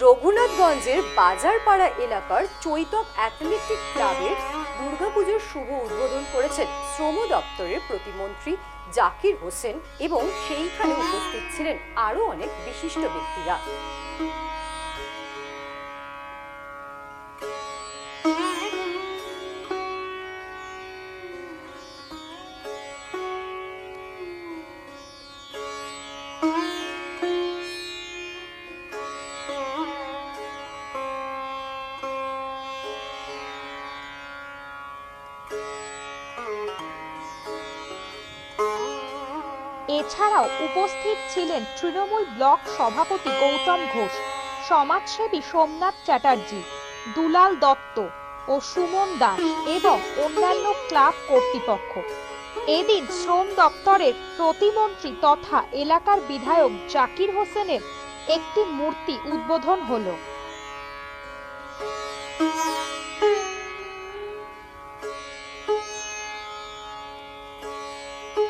মুন্সিগঞ্জের বাজারপাড়া এলাকার চৈতক অ্যাথলেটিক ক্লাবের দুর্গাপুজোর শুভ উদ্বোধন করেছেন শ্রম দপ্তরের প্রতিমন্ত্রী জাকির হোসেন এবং সেইখানে উপস্থিত ছিলেন আরও অনেক বিশিষ্ট ব্যক্তিরা। এছাড়াও উপস্থিত ছিলেন তৃণমূল ব্লক সভাপতি গৌতম ঘোষ, সমাজসেবী সোমনাথ চ্যাটার্জি, দুলাল দত্ত ও সুমন দাস এবং অন্যান্য ক্লাব কর্তৃপক্ষ। এদিন শ্রম দপ্তরের প্রতিমন্ত্রী তথা এলাকার বিধায়ক জাকির হোসেনের একটি মূর্তি উদ্বোধন হলো।